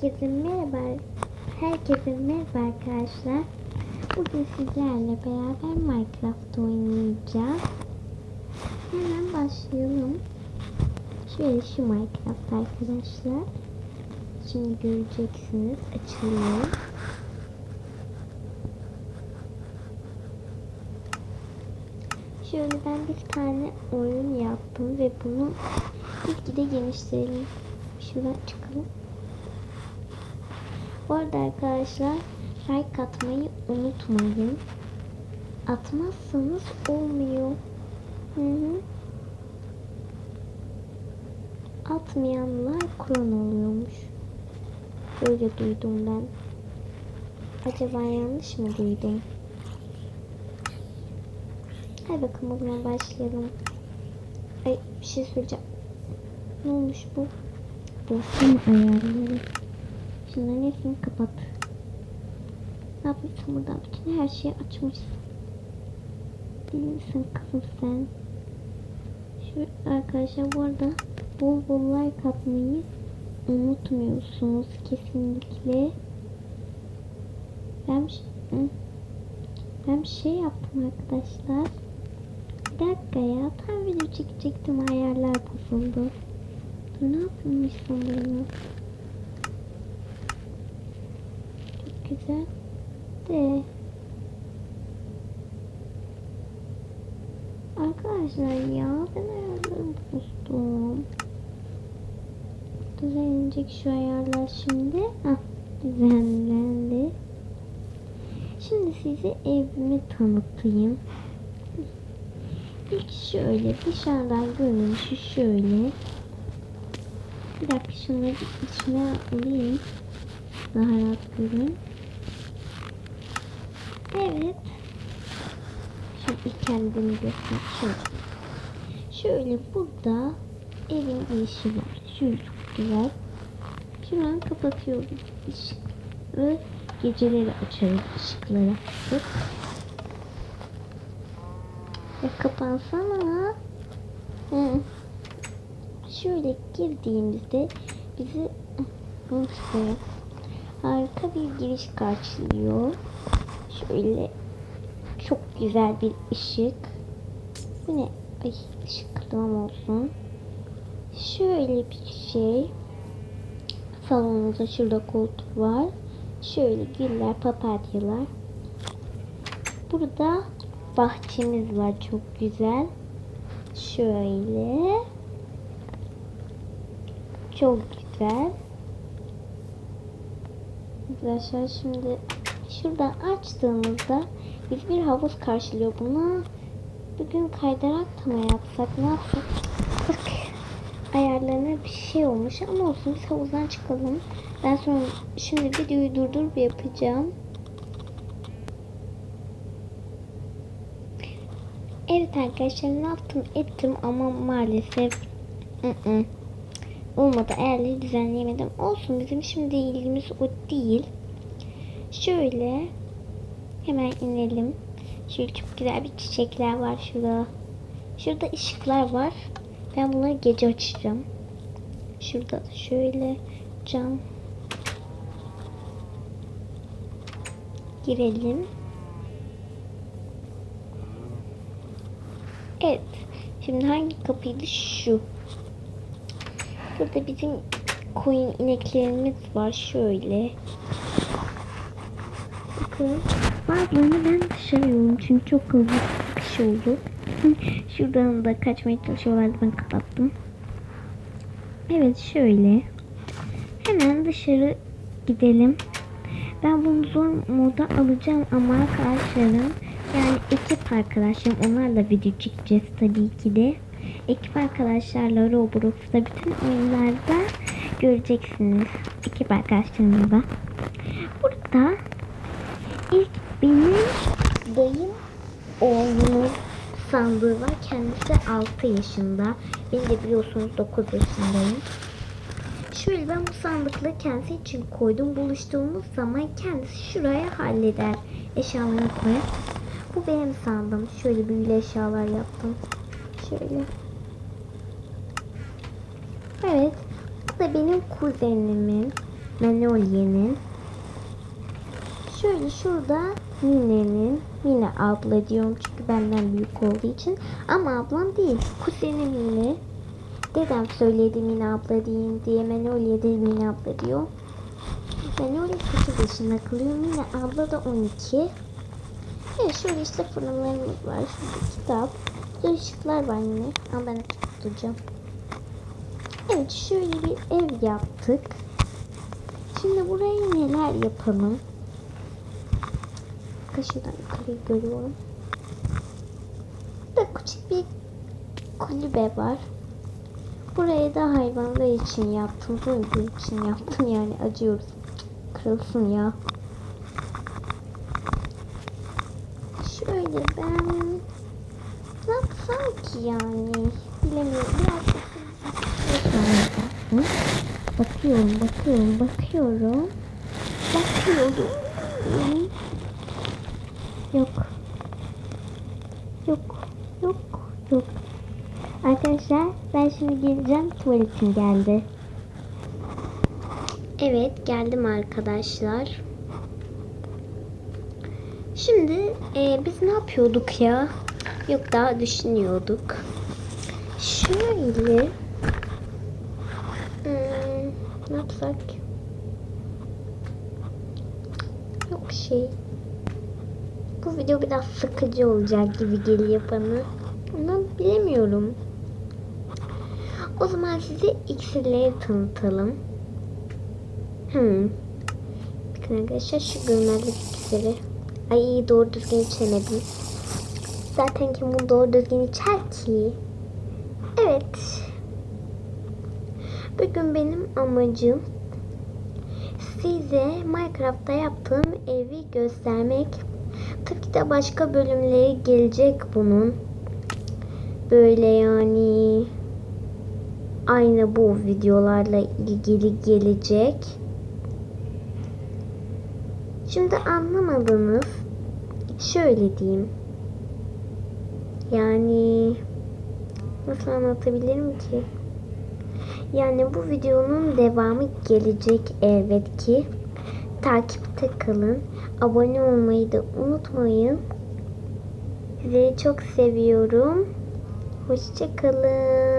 Herkese merhaba. Herkese merhaba arkadaşlar. Bugün sizlerle beraber Minecraft oynayacağız. Hemen başlayalım. Şöyle şu Minecraft arkadaşlar. Şimdi göreceksiniz. Açılıyor. Şöyle ben bir tane oyun yaptım ve bunu gitgide genişleyelim. Şuradan çıkalım. Bu arada arkadaşlar like atmayı unutmayın. Atmazsanız olmuyor. Hı hı. Atmayanlar kron oluyormuş. Böyle duydum ben. Acaba yanlış mı duydum? Hadi bakalım o zaman başlayalım. Ay bir şey söyleyeceğim. Ne olmuş bu? Dostum ayarları. Şunların hepsini kapat. Ne yapmışsın burada? Bütün her şeyi açmışsın. Deli misin kızım sen? Şu arkadaşlar bu arada bol bol like atmayı unutmuyorsunuz kesinlikle. Ben ben bir şey yaptım arkadaşlar. Bir dakika ya tam video çekecektim ayarlar bozuldu. Dur ne yapılmış sanırım. Çok güzel. De. Arkadaşlar ya ben ayarlarımı bozdum. Düzenlenecek şu ayarlar şimdi. Ah düzenlendi. Şimdi size evimi tanıtayım. İlk şöyle dışarıdan görünüşü şöyle. Bir dakika şunları içine alayım. Daha rahat görün. Evet. Şimdi kendimi göster. Şöyle. Burada evin girişi var. Şöyle çok güzel. Şuradan kapatıyoruz ışık. Ve geceleri açarız ışıkları. Ya kapansana. Hı. Şöyle girdiğimizde bizi harika bir giriş karşılıyor. Şöyle çok güzel bir ışık. Bu ne? Ay ışık kırmam olsun. Şöyle bir şey. Salonumuzda şurada koltuk var. Şöyle güller, papatyalar. Burada bahçemiz var çok güzel. Şöyle. Çok güzel. Arkadaşlar şimdi şuradan açtığımızda biz bir havuz karşılıyor buna. Bugün kaydırak da mı yapsak ne yapsak? Bak ayarlarına bir şey olmuş ama olsun biz havuzdan çıkalım. Ben sonra şimdi videoyu durdurup yapacağım. Evet arkadaşlar ne yaptım ettim ama maalesef ı -ı. olmadı ayarları düzenleyemedim. Olsun bizim şimdi ilgimiz o değil. Şöyle hemen inelim. Şöyle çok güzel bir çiçekler var şurada. Şurada ışıklar var. Ben bunları gece açacağım. Şurada da şöyle cam. Girelim. Evet. Şimdi hangi kapıydı? Şu. Burada bizim koyun ineklerimiz var. Şöyle. Bakın. Bazılarını ben dışarı yolladım. Çünkü çok hızlı kış oldu. Şuradan da kaçmaya çalışıyorlardı. Ben kapattım. Evet şöyle. Hemen dışarı gidelim. Ben bunu zor moda alacağım ama arkadaşlarım yani ekip arkadaşlarım onlarla video çekeceğiz tabii ki de. Ekip arkadaşlarla Roblox'ta bütün oyunlarda göreceksiniz. Ekip arkadaşlarımla. Burada benim dayım oğlunun sandığı var. Kendisi 6 yaşında. Ben de biliyorsunuz 9 yaşındayım. Şöyle ben bu sandıkları kendisi için koydum. Buluştuğumuz zaman kendisi şuraya halleder. Eşyalarını koyar. Bu benim sandım. Şöyle büyülü eşyalar yaptım. Şöyle. Evet. Bu da benim kuzenimin. Manolye'nin. Şöyle şurada Mine'nin. Mine abla diyorum çünkü benden büyük olduğu için. Ama ablam değil. Kuzenim Mine. Dedem söyledi Mine abla deyin diye. Manolye de Mine abla diyor. Manolye 8 yaşında kalıyor. Mine abla da 12. Evet şöyle işte fırınlarımız var. Şurada kitap. Işıklar var yine. Ama ben tutacağım. Evet şöyle bir ev yaptık. Şimdi buraya neler yapalım? Kaşıdan yukarıyı görüyorum. Burada küçük bir kulübe var. Buraya da hayvanlar için yaptım. Duygu için yaptım yani acıyoruz. Kırılsın ya. Şöyle ben ne yapsam ki yani bilemiyorum. Bakıyorum, bakıyorum, bakıyorum. Bakıyorum. Yok. Yok, yok, yok. Arkadaşlar ben şimdi geleceğim. Tuvaletim geldi. Evet geldim arkadaşlar. Şimdi e, biz ne yapıyorduk ya? Yok daha düşünüyorduk. Şöyle Hmm, ne yapsak? Yok bir şey. Bu video biraz sıkıcı olacak gibi geliyor bana. Ama bilemiyorum. O zaman size iksirleri tanıtalım. Hmm. Bakın arkadaşlar şu görünmezlik iksiri. Ay doğru düzgün içemedim. Zaten kim bunu doğru düzgün içer ki? Evet. Bugün benim amacım size Minecraft'ta yaptığım evi göstermek. Tabii ki de başka bölümleri gelecek bunun. Böyle yani aynı bu videolarla ilgili gelecek. Şimdi anlamadınız. Şöyle diyeyim. Yani nasıl anlatabilirim ki? Yani bu videonun devamı gelecek elbet ki. Takipte kalın. Abone olmayı da unutmayın. Sizleri çok seviyorum. Hoşçakalın.